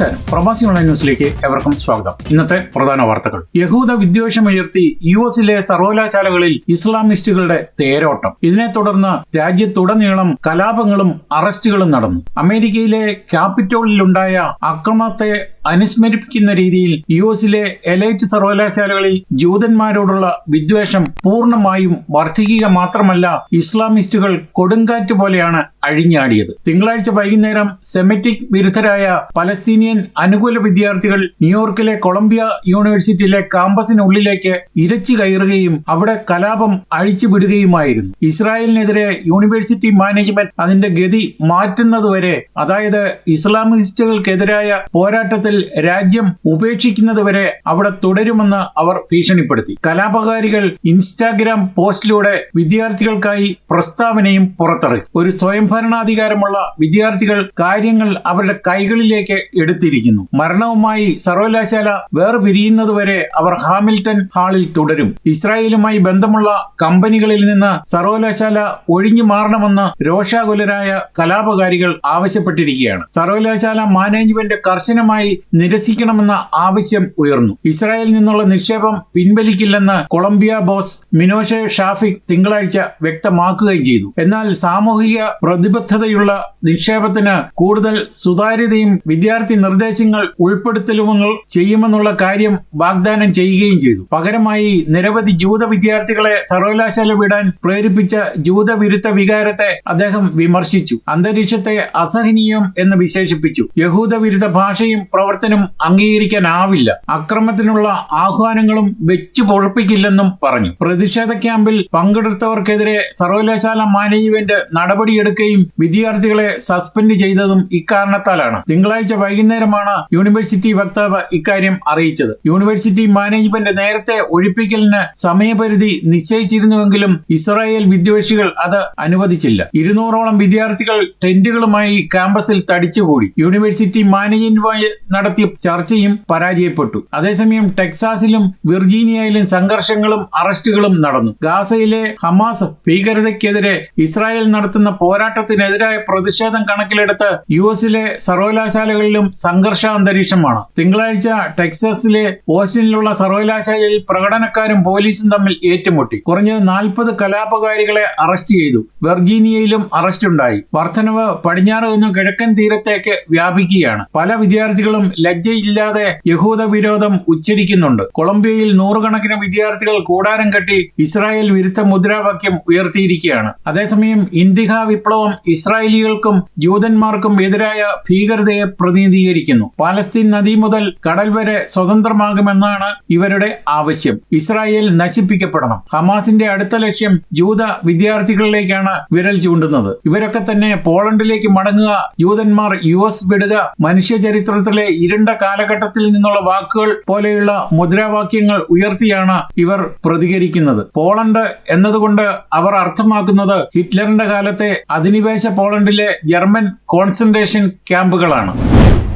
നമസ്കാരം. പ്രവാസി ഓൺലൈൻ ന്യൂസിലേക്ക് എവർക്കും സ്വാഗതം. ഇന്നത്തെ പ്രധാന വാർത്തകൾ. യഹൂദ വിദ്വേഷമുയർത്തി യു എസിലെ സർവകലാശാലകളിൽ ഇസ്ലാമിസ്റ്റുകളുടെ തേരോട്ടം. ഇതിനെ തുടർന്ന് രാജ്യത്തുടനീളം കലാപങ്ങളും അറസ്റ്റുകളും നടന്നു. അമേരിക്കയിലെ ക്യാപിറ്റോളിലുണ്ടായ അക്രമത്തെ അനുസ്മരിപ്പിക്കുന്ന രീതിയിൽ യു എസിലെ എലൈറ്റ് സർവകലാശാലകളിൽ ജൂതന്മാരോടുള്ള വിദ്വേഷം പൂർണമായും വർദ്ധിക്കുക മാത്രമല്ല ഇസ്ലാമിസ്റ്റുകൾ കൊടുങ്കാറ്റ് പോലെയാണ് അഴിഞ്ഞാടിയത്. തിങ്കളാഴ്ച വൈകുന്നേരം സെമറ്റിക് വിരുദ്ധരായ പലസ്തീനിയൻ അനുകൂല വിദ്യാർത്ഥികൾ ന്യൂയോർക്കിലെ കൊളംബിയ യൂണിവേഴ്സിറ്റിയിലെ ക്യാമ്പസിനുള്ളിലേക്ക് ഇരച്ചു കയറുകയും അവിടെ കലാപം അഴിച്ചുവിടുകയുമായിരുന്നു. ഇസ്രായേലിനെതിരെ യൂണിവേഴ്സിറ്റി മാനേജ്മെന്റ് അതിന്റെ ഗതി മാറ്റുന്നതുവരെ അതായത് ഇസ്ലാമിസ്റ്റുകൾക്കെതിരായ പോരാട്ടത്തിൽ രാജ്യം ഉപേക്ഷിക്കുന്നതുവരെ അവിടെ തുടരുമെന്ന് അവർ ഭീഷണിപ്പെടുത്തി. കലാപകാരികൾ ഇൻസ്റ്റാഗ്രാം പോസ്റ്റിലൂടെ വിദ്യാർത്ഥികൾക്കായി പ്രസ്താവനയും പുറത്തിറക്കി. ഒരു സ്വയംഭരണാധികാരമുള്ള വിദ്യാർത്ഥികൾ കാര്യങ്ങൾ അവരുടെ കൈകളിലേക്ക് എടുത്തിരിക്കുന്നു. മരണവുമായി സർവകലാശാല വേർപിരിയുന്നതുവരെ അവർ ഹാമിൽട്ടൺ ഹാളിൽ തുടരും. ഇസ്രായേലുമായി ബന്ധമുള്ള കമ്പനികളിൽ നിന്ന് സർവകലാശാല ഒഴിഞ്ഞു മാറണമെന്ന് രോഷാകുലരായ കലാപകാരികൾ ആവശ്യപ്പെട്ടിരിക്കുകയാണ്. സർവകലാശാല മാനേജ്മെന്റ് കർശനമായി നിരസിക്കണമെന്ന ആവശ്യം ഉയർന്നു. ഇസ്രായേലിൽ നിന്നുള്ള നിക്ഷേപം പിൻവലിക്കില്ലെന്ന് കൊളംബിയ ബോസ് മിനോഷെ ഷാഫിക് തിങ്കളാഴ്ച വ്യക്തമാക്കുകയും ചെയ്തു. എന്നാൽ സാമൂഹിക പ്രതിബദ്ധതയുള്ള നിക്ഷേപത്തിന് കൂടുതൽ സുതാര്യതയും വിദ്യാർത്ഥി നിർദ്ദേശങ്ങൾ ഉൾപ്പെടുത്തലുമങ്ങൾ ചെയ്യുമെന്നുള്ള കാര്യം വാഗ്ദാനം ചെയ്യുകയും ചെയ്തു. പകരമായി നിരവധി ജൂത വിദ്യാർത്ഥികളെ സർവകലാശാല വിടാൻ പ്രേരിപ്പിച്ച ജൂത വിരുദ്ധ വികാരത്തെ അദ്ദേഹം വിമർശിച്ചു. അന്തരീക്ഷത്തെ അസഹനീയം എന്ന് വിശേഷിപ്പിച്ചു. യഹൂദ വിരുദ്ധ ഭാഷയും പ്രവർത്തനം അംഗീകരിക്കാനാവില്ല. അക്രമത്തിനുള്ള ആഹ്വാനങ്ങളും വെച്ചു പൊഴപ്പിക്കില്ലെന്നും പറഞ്ഞു. പ്രതിഷേധ ക്യാമ്പിൽ പങ്കെടുത്തവർക്കെതിരെ സർവകലാശാല മാനേജ്മെന്റ് നടപടിയെടുക്കുകയും വിദ്യാർത്ഥികളെ സസ്പെൻഡ് ചെയ്തതും ഇക്കാരണത്താലാണ്. തിങ്കളാഴ്ച വൈകുന്നേരമാണ് യൂണിവേഴ്സിറ്റി വക്താവ് ഇക്കാര്യം അറിയിച്ചത്. യൂണിവേഴ്സിറ്റി മാനേജ്മെന്റ് നേരത്തെ ഒഴിപ്പിക്കലിന് സമയപരിധി നിശ്ചയിച്ചിരുന്നുവെങ്കിലും ഇസ്രായേൽ വിദ്വേഷികൾ അത് അനുവദിച്ചില്ല. ഇരുന്നൂറോളം വിദ്യാർത്ഥികൾ ടെന്റുകളുമായി ക്യാമ്പസിൽ തടിച്ചുകൂടി. യൂണിവേഴ്സിറ്റി മാനേജ്മെന്റുമായി നടത്തിയ ചർച്ചയും പരാജയപ്പെട്ടു. അതേസമയം ടെക്സാസിലും വിർജീനിയയിലും സംഘർഷങ്ങളും അറസ്റ്റുകളും നടന്നു. ഗാസയിലെ ഹമാസ് ഭീകരതയ്ക്കെതിരെ ഇസ്രായേൽ നടത്തുന്ന പോരാട്ടത്തിനെതിരായ പ്രതിഷേധം കണക്കിലെടുത്ത് യു എസിലെ സർവകലാശാലകളിലും സംഘർഷ അന്തരീക്ഷമാണ്. തിങ്കളാഴ്ച ടെക്സസിലെ ഓസ്റ്റിനിലുള്ള സർവകലാശാലയിൽ പ്രകടനക്കാരും പോലീസും തമ്മിൽ ഏറ്റുമുട്ടി. കുറഞ്ഞത് നാൽപ്പത് കലാപകാരികളെ അറസ്റ്റ് ചെയ്തു. വെർജീനിയയിലും അറസ്റ്റുണ്ടായി വർധനവ് പടിഞ്ഞാറ് നിന്ന് കിഴക്കൻ തീരത്തേക്ക് വ്യാപിക്കുകയാണ്. പല വിദ്യാർത്ഥികളും ലജ്ജയില്ലാതെ യഹൂദ വിരോധം ഉച്ചരിക്കുന്നുണ്ട്. കൊളംബിയയിൽ നൂറുകണക്കിന് വിദ്യാർത്ഥികൾ കൂടാരം കെട്ടി ഇസ്രായേൽ വിരുദ്ധ മുദ്രാവാക്യം ഉയർത്തിയിരിക്കുകയാണ്. അതേസമയം ഇന്ദിഹ വിപ്ലവം ഇസ്രായേലികൾക്കും ജൂതന്മാർക്കും എതിരായ ഭീകരതയെ പ്രതിനിധീകരിക്കുന്നു. പാലസ്തീൻ നദി മുതൽ കടൽ വരെ സ്വതന്ത്രമാകുമെന്നാണ് ഇവരുടെ ആവശ്യം. ഇസ്രായേൽ നശിപ്പിക്കപ്പെടണം. ഹമാസിന്റെ അടുത്ത ലക്ഷ്യം ജൂത വിദ്യാർത്ഥികളിലേക്കാണ് വിരൽ ചൂണ്ടുന്നത്. ഇവരൊക്കെ തന്നെ പോളണ്ടിലേക്ക് മടങ്ങുക ജൂതന്മാർ യു എസ് വിടുക മനുഷ്യ ചരിത്രത്തിലെ ഇരുണ്ട കാലഘട്ടത്തിൽ നിന്നുള്ള വാക്കുകൾ പോലെയുള്ള മുദ്രാവാക്യങ്ങൾ ഉയർത്തിയാണ് ഇവർ പ്രതികരിക്കുന്നത്. പോളണ്ട് എന്നതുകൊണ്ട് അവർ അർത്ഥമാക്കുന്നത് ഹിറ്റ്ലറിന്റെ കാലത്തെ അധിനിവേശ പോളണ്ടിലെ ജർമ്മൻ കോൺസെൻട്രേഷൻ ക്യാമ്പുകളാണ്.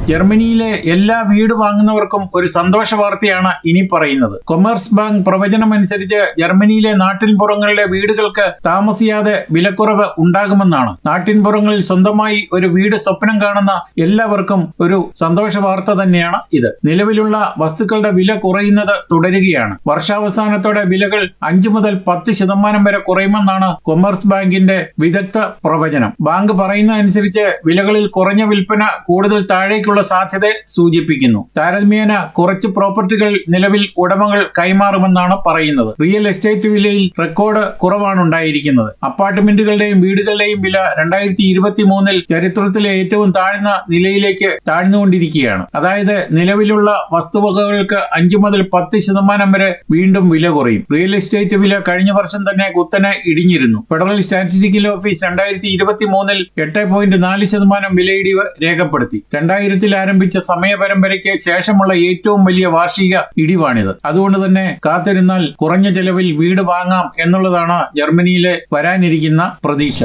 ജർമ്മനിയിലെ എല്ലാ വീട് വാങ്ങുന്നവർക്കും ഒരു സന്തോഷ വാർത്തയാണ് ഇനി പറയുന്നത്. കൊമേഴ്സ് ബാങ്ക് പ്രവചനം അനുസരിച്ച് ജർമ്മനിയിലെ നാട്ടിൻപുറങ്ങളിലെ വീടുകൾക്ക് താമസിയാതെ വിലക്കുറവ് ഉണ്ടാകുമെന്നാണ്. നാട്ടിൻപുറങ്ങളിൽ സ്വന്തമായി ഒരു വീട് സ്വപ്നം കാണുന്ന എല്ലാവർക്കും ഒരു സന്തോഷ വാർത്ത തന്നെയാണ് ഇത്. നിലവിലുള്ള വസ്തുക്കളുടെ വില കുറയുന്നത് തുടരുകയാണ്. വർഷാവസാനത്തോടെ വിലകൾ അഞ്ചു മുതൽ പത്ത് ശതമാനം വരെ കുറയുമെന്നാണ് കൊമേഴ്സ് ബാങ്കിന്റെ വിദഗ്ധ പ്രവചനം. ബാങ്ക് പറയുന്നതനുസരിച്ച് വിലകളിൽ കുറഞ്ഞ വിൽപ്പന കൂടുതൽ താഴേക്കുള്ള സാധ്യത സൂചിപ്പിക്കുന്നു. താരതമ്യേന കുറച്ച് പ്രോപ്പർട്ടികൾ നിലവിൽ ഉടമകൾ കൈമാറുമെന്നാണ് പറയുന്നത്. റിയൽ എസ്റ്റേറ്റ് വിലയിൽ റെക്കോർഡ് കുറവാണ് ഉണ്ടായിരിക്കുന്നത്. അപ്പാർട്ട്മെന്റുകളുടെയും വീടുകളുടെയും വില രണ്ടായിരത്തി ഇരുപത്തി മൂന്നിൽ ചരിത്രത്തിലെ ഏറ്റവും താഴ്ന്ന നിലയിലേക്ക് താഴ്ന്നുകൊണ്ടിരിക്കുകയാണ്. അതായത് നിലവിലുള്ള വസ്തുവകകൾക്ക് അഞ്ചു മുതൽ പത്ത് ശതമാനം വരെ വീണ്ടും വില കുറയും. റിയൽ എസ്റ്റേറ്റ് വില കഴിഞ്ഞ വർഷം തന്നെ കുത്തനെ ഇടിഞ്ഞിരുന്നു. ഫെഡറൽ സ്റ്റാറ്റിസ്റ്റിക്കൽ ഓഫീസ് രണ്ടായിരത്തി ഇരുപത്തി മൂന്നിൽ എട്ട് പോയിന്റ് നാല് ശതമാനം വിലയിടിവ് രേഖപ്പെടുത്തി. രണ്ടായിരത്തിൽ ആരംഭിച്ച സമയപരമ്പരയ്ക്ക് ശേഷമുള്ള ഏറ്റവും വലിയ വാർഷിക ഇടിവാണിത്. അതുകൊണ്ട് തന്നെ കാത്തിരുന്നാൽ കുറഞ്ഞ ചെലവിൽ വീട് വാങ്ങാം എന്നുള്ളതാണ് ജർമ്മനിയിലെ വരാനിരിക്കുന്ന പ്രതീക്ഷ.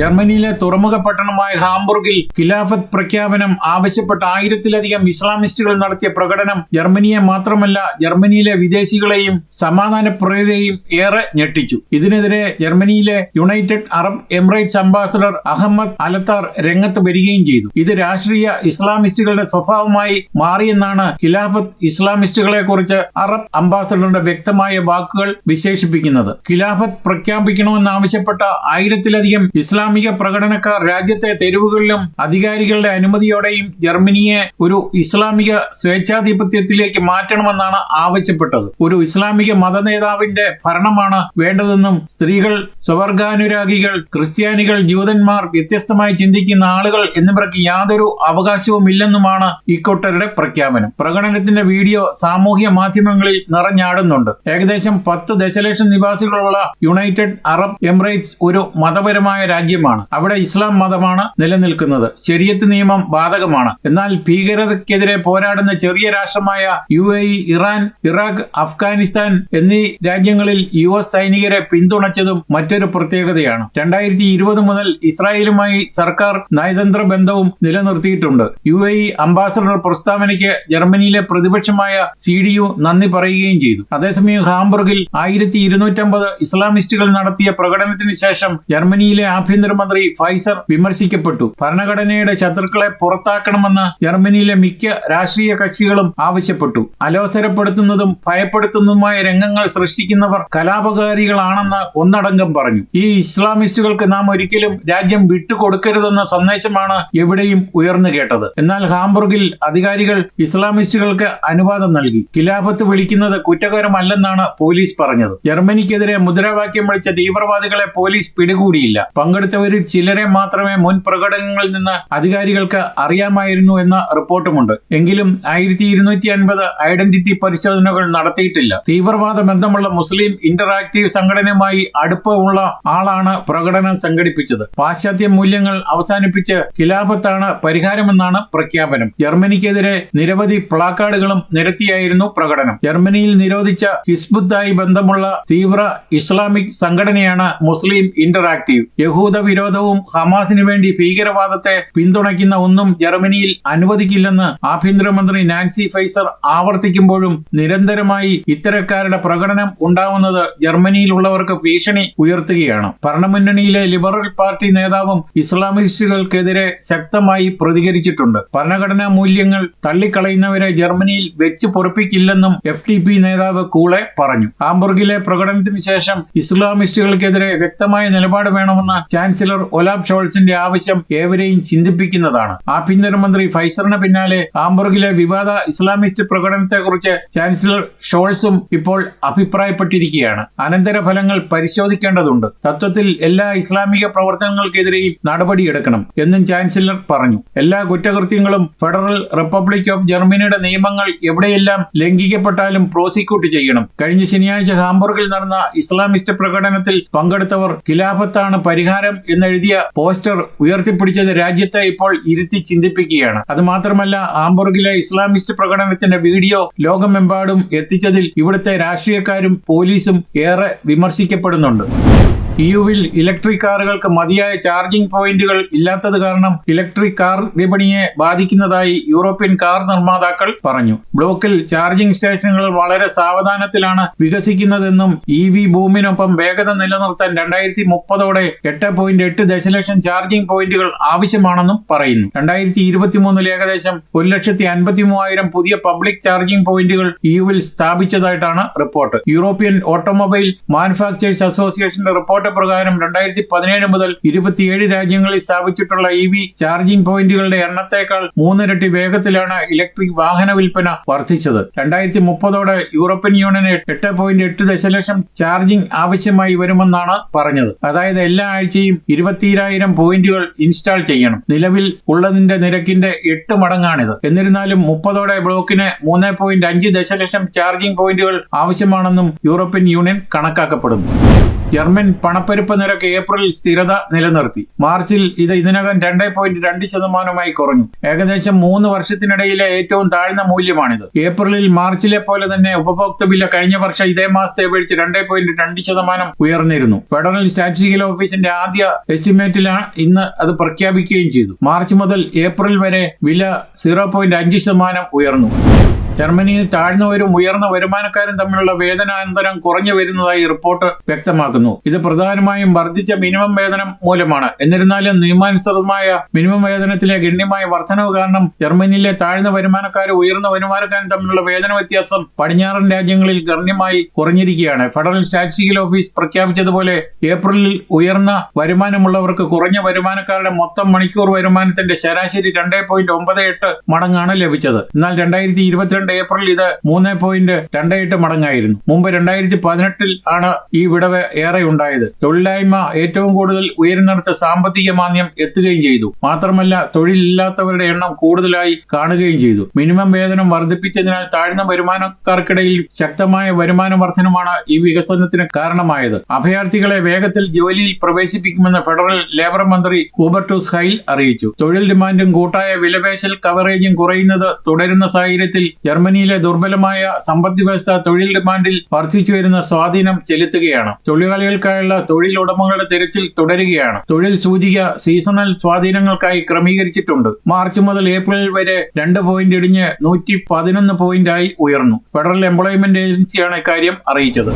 ജർമ്മനിയിലെ തുറമുഖ പട്ടണമായ ഹാംബുർഗിൽ ഖിലാഫത്ത് പ്രഖ്യാപനം ആവശ്യപ്പെട്ട ആയിരത്തിലധികം ഇസ്ലാമിസ്റ്റുകൾ നടത്തിയ പ്രകടനം ജർമ്മനിയെ മാത്രമല്ല ജർമ്മനിയിലെ വിദേശികളെയും സമാധാന പ്രേരെയും ഏറെ ഞെട്ടിച്ചു. ഇതിനെതിരെ ജർമ്മനിയിലെ United Arab Emirates ambassador Ahmed Alattar രംഗത്ത് വരികയും ചെയ്തു. ഇത് രാഷ്ട്രീയ ഇസ്ലാമിസ്റ്റുകളുടെ സ്വഭാവമായി മാറിയെന്നാണ് ഖിലാഫത്ത് ഇസ്ലാമിസ്റ്റുകളെ കുറിച്ച് അറബ് അംബാസഡറുടെ വ്യക്തമായ വാക്കുകൾ വിശേഷിപ്പിക്കുന്നത്. ഖിലാഫത്ത് പ്രഖ്യാപിക്കണമെന്നാവശ്യപ്പെട്ട ആയിരത്തിലധികം ഇസ്ലാമിക പ്രകടനക്കാർ രാജ്യത്തെ തെരുവുകളിലും അധികാരികളുടെ അനുമതിയോടെയും ജർമ്മനിയെ ഒരു ഇസ്ലാമിക സ്വേച്ഛാധിപത്യത്തിലേക്ക് മാറ്റണമെന്നാണ് ആവശ്യപ്പെട്ടത്. ഒരു ഇസ്ലാമിക മതനേതാവിന്റെ ഭരണമാണ് വേണ്ടതെന്നും സ്ത്രീകൾ സ്വവർഗാനുരാഗികൾ ക്രിസ്ത്യാനികൾ ജൂതന്മാർ വ്യത്യസ്തമായി ചിന്തിക്കുന്ന ആളുകൾ എന്നിവർക്ക് യാതൊരു അവകാശവുമില്ലെന്നുമാണ് ഇക്കൊട്ടരുടെ പ്രഖ്യാപനം. പ്രകടനത്തിന്റെ വീഡിയോ സാമൂഹ്യ മാധ്യമങ്ങളിൽ നിറഞ്ഞാടുന്നുണ്ട്. ഏകദേശം പത്ത് ദശലക്ഷം നിവാസികളുള്ള യുണൈറ്റഡ് അറബ് എമിറേറ്റ്സ് ഒരു മതപരമായ രാജ്യമാണ് അവിടെ ഇസ്ലാം മതമാണ് നിലനിൽക്കുന്നത്. ശരിയത്ത് നിയമം ബാധകമാണ്. എന്നാൽ ഭീകരതയ്ക്കെതിരെ പോരാടുന്ന ചെറിയ രാഷ്ട്രമായ U A Iran Iraq Afghanistan എന്നീ രാജ്യങ്ങളിൽ യു എസ് സൈനികരെ പിന്തുണച്ചതും മറ്റൊരു പ്രത്യേകതയാണ്. രണ്ടായിരത്തി ഇരുപത് മുതൽ ഇസ്രായേലുമായി സർക്കാർ നയതന്ത്ര ബന്ധവും നിലനിർത്തിയിട്ടുണ്ട്. യു എ അംബാസഡർ പ്രസ്താവനയ്ക്ക് ജർമ്മനിയിലെ പ്രതിപക്ഷമായ സി ഡി യു നന്ദി പറയുകയും ചെയ്തു. അതേസമയം ഹാംബർഗിൽ ആയിരത്തി ഇരുന്നൂറ്റമ്പത് ഇസ്ലാമിസ്റ്റുകൾ നടത്തിയ പ്രകടനത്തിന് ശേഷം ജർമ്മനിയിലെ ആഭ്യന്തരമന്ത്രി ഫൈസർ വിമർശിക്കപ്പെട്ടു. ഭരണഘടനയുടെ ശത്രുക്കളെ പുറത്താക്കണമെന്ന് ജർമ്മനിയിലെ മിക്ക രാഷ്ട്രീയ കക്ഷികളും ആവശ്യപ്പെട്ടു. അലോസരപ്പെടുത്തുന്നതും ഭയപ്പെടുത്തുന്നതുമായ രംഗങ്ങൾ സൃഷ്ടിക്കുന്നവർ കലാപകാരികളാണെന്ന് ഒന്നടങ്കം പറഞ്ഞു. ഈ ഇസ്ലാമിസ്റ്റുകൾക്ക് നാം ഒരിക്കലും രാജ്യം വിട്ടുകൊടുക്കരുതെന്ന സന്ദേശമാണ് എവിടെയും ഉയർന്നു കേട്ടത്. എന്നാൽ ഹാംബുർഗിൽ അധികാരികൾ ഇസ്ലാമിസ്റ്റുകൾക്ക് അനുവാദം നൽകി. ഖിലാഫത്ത് വിളിക്കുന്നത് കുറ്റകരമല്ലെന്നാണ് പോലീസ് പറഞ്ഞത്. ജർമ്മനിക്കെതിരെ മുദ്രാവാക്യം വിളിച്ച തീവ്രവാദികളെ പോലീസ് പിടികൂടിയില്ല. പങ്കെടുത്തവരിൽ ചിലരെ മാത്രമേ മുൻ പ്രകടനങ്ങളിൽ നിന്ന് അധികാരികൾക്ക് അറിയാമായിരുന്നു എന്ന റിപ്പോർട്ടുമുണ്ട്. എങ്കിലും ആയിരത്തി ഇരുന്നൂറ്റി അൻപത് ഐഡന്റിറ്റി പരിശോധനകൾ നടത്തിയിട്ടില്ല. തീവ്രവാദ ബന്ധമുള്ള മുസ്ലിം ഇന്ററാക്റ്റീവ് സംഘടനയുമായി അടുപ്പമുള്ള ആളാണ് പ്രകടനം സംഘടിപ്പിച്ചത്. പാശ്ചാത്യ മൂല്യങ്ങൾ അവസാനിപ്പിച്ച് ഖിലാഫത്താണ് പരിഹാരമെന്നാണ് പ്രഖ്യാപനം. ജർമ്മനിക്കെതിരെ നിരവധി പ്ലാക്കാർഡുകളും നിരത്തിയായിരുന്നു പ്രകടനം. ജർമ്മനിയിൽ നിരോധിച്ച ഹിസ്ബുദ്ദായി ബന്ധമുള്ള തീവ്ര ഇസ്ലാമിക് സംഘടനയാണ് മുസ്ലിം ഇന്ററാക്റ്റീവ്. യഹൂദ വിരോധവും ഹമാസിനു വേണ്ടി ഭീകരവാദത്തെ പിന്തുണയ്ക്കുന്ന ഒന്നും ജർമ്മനിയിൽ അനുവദിക്കില്ലെന്ന് ആഭ്യന്തരമന്ത്രി നാൻസി ഫൈസർ ആവർത്തിക്കുമ്പോഴും നിരന്തരമായി ഇത്തരക്കാരുടെ പ്രകടനം ഉണ്ടാവുന്നത് ജർമ്മനിയിലുള്ളവർക്ക് ഭീഷണി ഉയർത്തുകയാണ്. ഭരണമുന്നണിയിലെ ലിബറൽ പാർട്ടി നേതാവും ഇസ്ലാമിസ്റ്റുകൾക്കെതിരെ ശക്തമായി പ്രതികരിച്ചിട്ടുണ്ട്. ഭരണഘടനാ മൂല്യങ്ങൾ തള്ളിക്കളയുന്നവരെ ജർമ്മനിയിൽ വെച്ച് പൊറപ്പിക്കില്ലെന്നും എഫ് ഡി പി നേതാവ് കൂളെ പറഞ്ഞു. ഹാംബുർഗിലെ പ്രകടനത്തിന് ശേഷം ഇസ്ലാമിസ്റ്റുകൾക്കെതിരെ വ്യക്തമായ നിലപാട് വേണമെന്ന ചാൻസലർ ഒലാബ് ഷോൾസിന്റെ ആവശ്യം ഏവരെയും ചിന്തിപ്പിക്കുന്നതാണ്. ആഭ്യന്തരമന്ത്രി ഫൈസറിന് പിന്നാലെ ഹാംബർഗിലെ വിവാദ ഇസ്ലാമിസ്റ്റ് പ്രകടനത്തെക്കുറിച്ച് ചാൻസലർ ഷോൾസും ഇപ്പോൾ അഭിപ്രായപ്പെട്ടിരിക്കുകയാണ്. അനന്തരഫലങ്ങൾ പരിശോധിക്കേണ്ടതുണ്ട്. തത്വത്തിൽ എല്ലാ ഇസ്ലാമിക പ്രവർത്തനങ്ങൾക്കെതിരെയും നടപടിയെടുക്കണം എന്നും ചാൻസലർ പറഞ്ഞു. എല്ലാ കുറ്റകൃത്യങ്ങളും ഫെഡറൽ റിപ്പബ്ലിക് ഓഫ് ജർമ്മനിയുടെ നിയമങ്ങൾ എവിടെയെല്ലാം ലംഘിക്കപ്പെട്ടാലും പ്രോസിക്യൂട്ട് ചെയ്യണം. കഴിഞ്ഞ ശനിയാഴ്ച ഹാംബർഗിൽ നടന്ന ഇസ്ലാമിസ്റ്റ് പ്രകടനത്തിൽ പങ്കെടുത്തവർ ഖിലാഫത്താണ് പരിഹാരം എന്നെഴുതിയ പോസ്റ്റർ ഉയർത്തിപ്പിടിച്ചത് രാജ്യത്തെ ഇപ്പോൾ ഇരുത്തി ചിന്തിപ്പിക്കുകയാണ്. അത് മാത്രമല്ല ആംബോർഗിലെ ഇസ്ലാമിസ്റ്റ് പ്രകടനത്തിന്റെ വീഡിയോ ലോകമെമ്പാടും എത്തിച്ചതിൽ ഇവിടുത്തെ രാഷ്ട്രീയക്കാരും പോലീസും ഏറെ വിമർശിക്കപ്പെടുന്നുണ്ട്. ഇയുവിൽ ഇലക്ട്രിക് കാറുകൾക്ക് മതിയായ ചാർജിംഗ് പോയിന്റുകൾ ഇല്ലാത്തത് കാരണം ഇലക്ട്രിക് കാർ വിപണിയെ ബാധിക്കുന്നതായി യൂറോപ്യൻ കാർ നിർമ്മാതാക്കൾ പറഞ്ഞു. ബ്ലോക്കിൽ ചാർജിംഗ് സ്റ്റേഷനുകൾ വളരെ സാവധാനത്തിലാണ് വികസിക്കുന്നതെന്നും ഇ വി ബൂമിനൊപ്പം വേഗത നിലനിർത്താൻ രണ്ടായിരത്തി മുപ്പതോടെ എട്ട് പോയിന്റ് എട്ട് ദശലക്ഷം ചാർജിംഗ് പോയിന്റുകൾ ആവശ്യമാണെന്നും പറയുന്നു. രണ്ടായിരത്തി ഇരുപത്തിമൂന്നിൽ ഏകദേശം ഒരു ലക്ഷത്തി അൻപത്തി മൂവായിരം പുതിയ പബ്ലിക് ചാർജിംഗ് പോയിന്റുകൾ ഇയുവിൽ സ്ഥാപിച്ചതായിട്ടാണ് റിപ്പോർട്ട്. യൂറോപ്യൻ ഓട്ടോമൊബൈൽ മാനുഫാക്ചേഴ്സ് അസോസിയേഷന്റെ റിപ്പോർട്ട് പ്രകാരം രണ്ടായിരത്തി പതിനേഴ് മുതൽ ഇരുപത്തിയേഴ് രാജ്യങ്ങളിൽ സ്ഥാപിച്ചിട്ടുള്ള ഇ വി ചാർജിംഗ് പോയിന്റുകളുടെ എണ്ണത്തേക്കാൾ മൂന്നിരട്ടി വേഗത്തിലാണ് ഇലക്ട്രിക് വാഹന വിൽപ്പന വർദ്ധിച്ചത്. രണ്ടായിരത്തി മുപ്പതോടെ യൂറോപ്യൻ യൂണിയന് എട്ട് പോയിന്റ് എട്ട് ദശലക്ഷം ചാർജിംഗ് ആവശ്യമായി വരുമെന്നാണ് പറഞ്ഞത്. അതായത് എല്ലാ ആഴ്ചയും ഇരുപത്തിരായിരം പോയിന്റുകൾ ഇൻസ്റ്റാൾ ചെയ്യണം. നിലവിൽ ഉള്ളതിന്റെ നിരക്കിന്റെ എട്ട് മടങ്ങാണിത്. എന്നിരുന്നാലും മുപ്പതോടെ ബ്ലോക്കിന് മൂന്ന് പോയിന്റ് അഞ്ച് ദശലക്ഷം ചാർജിംഗ് പോയിന്റുകൾ ആവശ്യമാണെന്നും യൂറോപ്യൻ യൂണിയൻ കണക്കാക്കപ്പെടുന്നു. ജർമ്മൻ പണപ്പെരുപ്പ് നിരക്ക് ഏപ്രിലിൽ സ്ഥിരത നിലനിർത്തി. മാർച്ചിൽ ഇത് ഇതിനകം രണ്ട് പോയിന്റ് രണ്ട് ശതമാനമായി കുറഞ്ഞു. ഏകദേശം മൂന്ന് വർഷത്തിനിടയിലെ ഏറ്റവും താഴ്ന്ന മൂല്യമാണിത്. ഏപ്രിലിൽ മാർച്ചിലെ പോലെ തന്നെ ഉപഭോക്തൃ വില കഴിഞ്ഞ വർഷം ഇതേ മാസത്തെ അപേക്ഷിച്ച് രണ്ട് പോയിന്റ് രണ്ട് ശതമാനം ഉയർന്നിരുന്നു. ഫെഡറൽ സ്റ്റാറ്റിസ്റ്റിക്കൽ ഓഫീസിന്റെ ആദ്യ എസ്റ്റിമേറ്റിലാണ് ഇന്ന് അത് പ്രഖ്യാപിക്കുകയും ചെയ്തു. മാർച്ച് മുതൽ ഏപ്രിൽ വരെ വില സീറോ പോയിന്റ് അഞ്ച് ശതമാനം ഉയർന്നു. ജർമ്മനിയിൽ താഴ്ന്നവരും ഉയർന്ന വരുമാനക്കാരും തമ്മിലുള്ള വേതനാന്തരം കുറഞ്ഞു വരുന്നതായി റിപ്പോർട്ട് വ്യക്തമാക്കുന്നു. ഇത് പ്രധാനമായും വർദ്ധിച്ച മിനിമം വേതനം മൂലമാണ്. എന്നിരുന്നാലും നിയമാനുസൃതമായ മിനിമം വേതനത്തിലെ ഗണ്യമായ വർധനവ് കാരണം ജർമ്മനിയിലെ താഴ്ന്ന വരുമാനക്കാരും ഉയർന്ന വരുമാനക്കാരും തമ്മിലുള്ള വേതന വ്യത്യാസം പടിഞ്ഞാറൻ രാജ്യങ്ങളിൽ ഗണ്യമായി കുറഞ്ഞിരിക്കുകയാണ്. ഫെഡറൽ സ്റ്റാറ്റിസ്റ്റിക്കൽ ഓഫീസ് പ്രഖ്യാപിച്ചതുപോലെ ഏപ്രിലിൽ ഉയർന്ന വരുമാനമുള്ളവർക്ക് കുറഞ്ഞ വരുമാനക്കാരുടെ മൊത്തം മണിക്കൂർ വരുമാനത്തിന്റെ ശരാശരി രണ്ടേ പോയിന്റ് ഒമ്പത് എട്ട് മടങ്ങാണ് ലഭിച്ചത്. എന്നാൽ രണ്ടായിരത്തി ഇരുപത്തിരണ്ട് ഏപ്രിൽ ഇത് മൂന്ന് പോയിന്റ് രണ്ട് എട്ട് മടങ്ങായിരുന്നു. മുമ്പ് രണ്ടായിരത്തി പതിനെട്ടിൽ ആണ് ഈ വിടവ് ഏറെ ഉണ്ടായത്. തൊഴിലില്ലായ്മ ഏറ്റവും കൂടുതൽ ഉയരുന്നിടത്ത് സാമ്പത്തിക മാന്ദ്യം എത്തുകയും ചെയ്തു. മാത്രമല്ല തൊഴിലില്ലാത്തവരുടെ എണ്ണം കൂടുതലായി കാണുകയും ചെയ്തു. മിനിമം വേതനം വർദ്ധിപ്പിച്ചതിനാൽ താഴ്ന്ന വരുമാനക്കാർക്കിടയിൽ ശക്തമായ വരുമാന വർധനമാണ് ഈ വികസനത്തിന് കാരണമായത്. അഭയാർത്ഥികളെ വേഗത്തിൽ ജോലിയിൽ പ്രവേശിപ്പിക്കുമെന്ന് ഫെഡറൽ ലേബർ മന്ത്രി കൂബർട്ടൂസ് ഹൈൽ അറിയിച്ചു. തൊഴിൽ ഡിമാൻഡും കൂട്ടായ വിലപേശൽ കവറേജും കുറയുന്നത് തുടരുന്ന സാഹചര്യത്തിൽ ജർമ്മനിയിലെ ദുർബലമായ സമ്പദ് വ്യവസ്ഥ തൊഴിൽ ഡിമാൻഡിൽ വർദ്ധിച്ചു വരുന്ന സ്വാധീനം ചെലുത്തുകയാണ്. തൊഴിലാളികൾക്കായുള്ള തൊഴിലുടമകളുടെ തിരച്ചിൽ തുടരുകയാണ്. തൊഴിൽ സൂചിക സീസണൽ സ്വാധീനങ്ങൾക്കായി ക്രമീകരിച്ചിട്ടുണ്ട്. മാർച്ച് മുതൽ ഏപ്രിൽ വരെ രണ്ട് പോയിന്റ് ഇടിഞ്ഞ് നൂറ്റി പതിനൊന്ന് പോയിന്റായി ഉയർന്നു. ഫെഡറൽ എംപ്ലോയ്മെന്റ് ഏജൻസിയാണ് ഇക്കാര്യം അറിയിച്ചത്.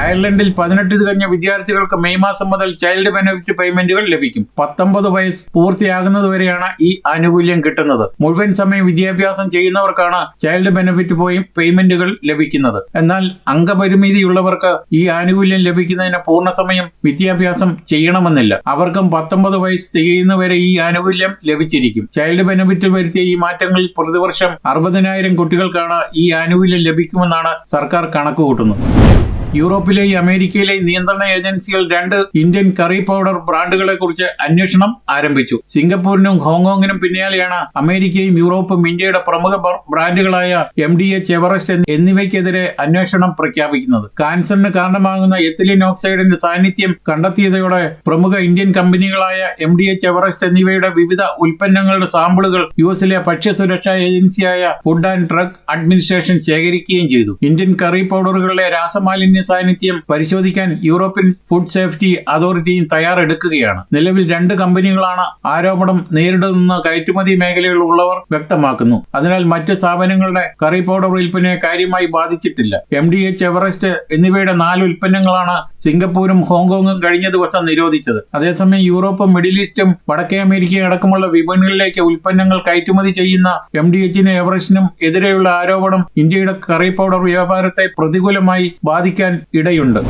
അയർലൻഡിൽ പതിനെട്ട് തികഞ്ഞ വിദ്യാർത്ഥികൾക്ക് മെയ് മാസം മുതൽ ചൈൽഡ് ബെനഫിറ്റ് പേയ്മെന്റുകൾ ലഭിക്കും. പത്തൊമ്പത് വയസ്സ് പൂർത്തിയാകുന്നതുവരെയാണ് ഈ ആനുകൂല്യം കിട്ടുന്നത്. മുഴുവൻ സമയം വിദ്യാഭ്യാസം ചെയ്യുന്നവർക്കാണ് ചൈൽഡ് ബെനഫിറ്റ് പോയി പേയ്മെന്റുകൾ ലഭിക്കുന്നത്. എന്നാൽ അംഗപരിമിതിയുള്ളവർക്ക് ഈ ആനുകൂല്യം ലഭിക്കുന്നതിന് പൂർണസമയം വിദ്യാഭ്യാസം ചെയ്യണമെന്നില്ല. അവർക്കും പത്തൊമ്പത് വയസ്സ് തികയുന്നവരെ ഈ ആനുകൂല്യം ലഭിച്ചിരിക്കും. ചൈൽഡ് ബെനിഫിറ്റിൽ വരുത്തിയ ഈ മാറ്റങ്ങളിൽ പ്രതിവർഷം അറുപതിനായിരം കുട്ടികൾക്കാണ് ഈ ആനുകൂല്യം ലഭിക്കുമെന്നാണ് സർക്കാർ കണക്കുകൂട്ടുന്നത്. യൂറോപ്പിലെയും അമേരിക്കയിലെയും നിയന്ത്രണ ഏജൻസികൾ രണ്ട് ഇന്ത്യൻ കറി പൗഡർ ബ്രാൻഡുകളെ കുറിച്ച് അന്വേഷണം ആരംഭിച്ചു. സിംഗപ്പൂരിനും ഹോങ്കോങ്ങിനും പിന്നാലെയാണ് അമേരിക്കയും യൂറോപ്പും ഇന്ത്യയുടെ പ്രമുഖ ബ്രാൻഡുകളായ എം ഡി എച്ച് എവറസ്റ്റ് എന്നിവയ്ക്കെതിരെ അന്വേഷണം പ്രഖ്യാപിക്കുന്നത്. കാൻസറിന് കാരണമാകുന്ന എത്തിലിൻ ഓക്സൈഡിന്റെ സാന്നിധ്യം കണ്ടെത്തിയതോടെ പ്രമുഖ ഇന്ത്യൻ കമ്പനികളായ എം ഡി എച്ച് എവറസ്റ്റ് എന്നിവയുടെ വിവിധ ഉൽപ്പന്നങ്ങളുടെ സാമ്പിളുകൾ യു എസിലെ ഭക്ഷ്യസുരക്ഷാ ഏജൻസിയായ ഫുഡ് ആൻഡ് ഡ്രഗ് അഡ്മിനിസ്ട്രേഷൻ ശേഖരിക്കുകയും ചെയ്തു. ഇന്ത്യൻ കറി പൗഡറുകളിലെ രാസമാലിന്യ സാന്നിധ്യം പരിശോധിക്കാൻ യൂറോപ്യൻ ഫുഡ് സേഫ്റ്റി അതോറിറ്റിയും തയ്യാറെടുക്കുകയാണ്. നിലവിൽ രണ്ട് കമ്പനികളാണ് ആരോപണം നേരിടുന്ന കയറ്റുമതി മേഖലയിലുള്ളവർ വ്യക്തമാക്കുന്നു. അതിനാൽ മറ്റ് സ്ഥാപനങ്ങളുടെ കറി പൗഡർ വിൽപ്പനയെ കാര്യമായി ബാധിച്ചിട്ടില്ല. എം ഡി എച്ച് എവറസ്റ്റ് എന്നിവയുടെ നാല് ഉൽപ്പന്നങ്ങളാണ് സിംഗപ്പൂരും ഹോങ്കോങ്ങും കഴിഞ്ഞ ദിവസം നിരോധിച്ചത്. അതേസമയം യൂറോപ്പും മിഡിൽ ഈസ്റ്റും വടക്കേ അമേരിക്കയും അടക്കമുള്ള വിപണികളിലേക്ക് ഉൽപ്പന്നങ്ങൾ കയറ്റുമതി ചെയ്യുന്ന എം ഡി എച്ചിനും എവറസ്റ്റിനും എതിരെയുള്ള ആരോപണം ഇന്ത്യയുടെ കറി പൗഡർ വ്യാപാരത്തെ പ്രതികൂലമായി ബാധിക്കാൻ ഇടയുണ്ട്.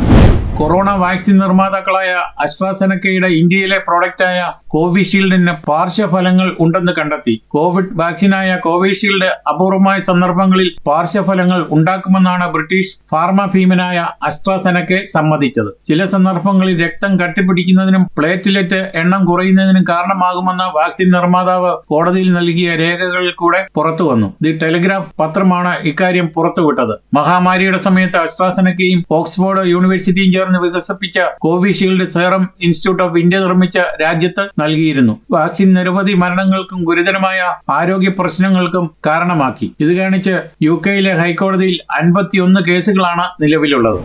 കൊറോണ വാക്സിൻ നിർമ്മാതാക്കളായ അസ്ട്രാസെനക്കയുടെ ഇന്ത്യയിലെ പ്രോഡക്റ്റായ കോവിഷീൽഡിന് പാർശ്വഫലങ്ങൾ ഉണ്ടെന്ന് കണ്ടെത്തി. കോവിഡ് വാക്സിനായ കോവിഷീൽഡ് അപൂർവമായ സന്ദർഭങ്ങളിൽ പാർശ്വഫലങ്ങൾ ഉണ്ടാക്കുമെന്നാണ് ബ്രിട്ടീഷ് ഫാർമ ഭീമനായ അസ്ട്രാസെനക്കെ സമ്മതിച്ചത്. ചില സന്ദർഭങ്ങളിൽ രക്തം കട്ടിപ്പിടിക്കുന്നതിനും പ്ലേറ്റ്ലെറ്റ് എണ്ണം കുറയുന്നതിനും കാരണമാകുമെന്ന് വാക്സിൻ നിർമ്മാതാവ് കോടതിയിൽ നൽകിയ രേഖകളിൽ കൂടെ പുറത്തു വന്നു. ദി ടെലിഗ്രാഫ് പത്രമാണ് ഇക്കാര്യം പുറത്തുവിട്ടത്. മഹാമാരിയുടെ സമയത്ത് അസ്ട്രാസെനക്കയും ഓക്സ്ഫോർഡ് യൂണിവേഴ്സിറ്റിയും ചേർന്ന് വികസിപ്പിച്ച Covishield serum institute of India നിർമ്മിച്ച രാജ്യത്ത് നൽകിയിരുന്നു. വാക്സിൻ നിരവധി മരണങ്ങൾക്കും ഗുരുതരമായ ആരോഗ്യ പ്രശ്നങ്ങൾക്കും കാരണമാക്കി. ഇത് കാണിച്ച് യു കെയിലെ ഹൈക്കോടതിയിൽ അൻപത്തിയൊന്ന് കേസുകളാണ് നിലവിലുള്ളത്.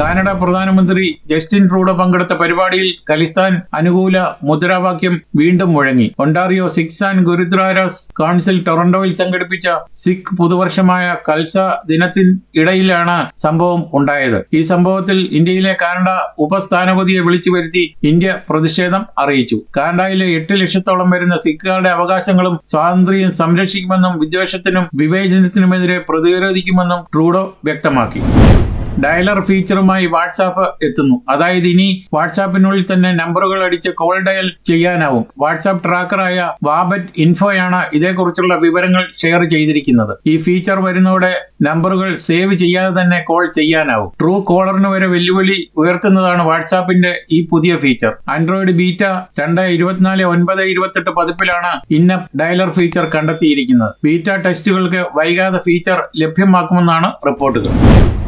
കാനഡ പ്രധാനമന്ത്രി ജസ്റ്റിൻ ട്രൂഡോ പങ്കെടുത്ത പരിപാടിയിൽ ഖലിസ്ഥാൻ അനുകൂല മുദ്രാവാക്യം വീണ്ടും മുഴങ്ങി. Ontario Sikhs and gurdwaras council ടൊറന്റോയിൽ സംഘടിപ്പിച്ച സിഖ് പുതുവർഷമായ കൽസ ദിനത്തിന് ഇടയിലാണ് സംഭവം ഉണ്ടായത്. ഈ സംഭവത്തിൽ ഇന്ത്യയിലെ കാനഡ ഉപസ്ഥാനപതിയെ വിളിച്ചു വരുത്തി ഇന്ത്യ പ്രതിഷേധം അറിയിച്ചു. കാനഡയിലെ എട്ട് ലക്ഷത്തോളം വരുന്ന സിഖുകാരുടെ അവകാശങ്ങളും സ്വാതന്ത്ര്യം സംരക്ഷിക്കുമെന്നും വിദ്വേഷത്തിനും വിവേചനത്തിനുമെതിരെ പ്രതിരോധിക്കുമെന്നും ട്രൂഡോ വ്യക്തമാക്കി. ഡയലർ ഫീച്ചറുമായി വാട്സാപ്പ് എത്തുന്നു. അതായത് ഇനി വാട്സാപ്പിനുള്ളിൽ തന്നെ നമ്പറുകൾ അടിച്ച് കോൾ ഡയൽ ചെയ്യാനാവും. വാട്സാപ്പ് ട്രാക്കറായ വാബറ്റ് ഇൻഫോയാണ് ഇതേക്കുറിച്ചുള്ള വിവരങ്ങൾ ഷെയർ ചെയ്തിരിക്കുന്നത്. ഈ ഫീച്ചർ വരുന്നതോടെ നമ്പറുകൾ സേവ് ചെയ്യാതെ തന്നെ കോൾ ചെയ്യാനാവും. ട്രൂ കോളറിന് വരെ വെല്ലുവിളി ഉയർത്തുന്നതാണ് വാട്സാപ്പിന്റെ ഈ പുതിയ ഫീച്ചർ. ആൻഡ്രോയിഡ് ബീറ്റ രണ്ട് ഇരുപത്തിനാല് ഒൻപത് ഇരുപത്തെട്ട് പതിപ്പിലാണ് ഇന്ന ഡയലർ ഫീച്ചർ കണ്ടെത്തിയിരിക്കുന്നത്. ബീറ്റ ടെസ്റ്റുകൾക്ക് വൈകാതെ ഫീച്ചർ ലഭ്യമാക്കുമെന്നാണ് റിപ്പോർട്ടുകൾ.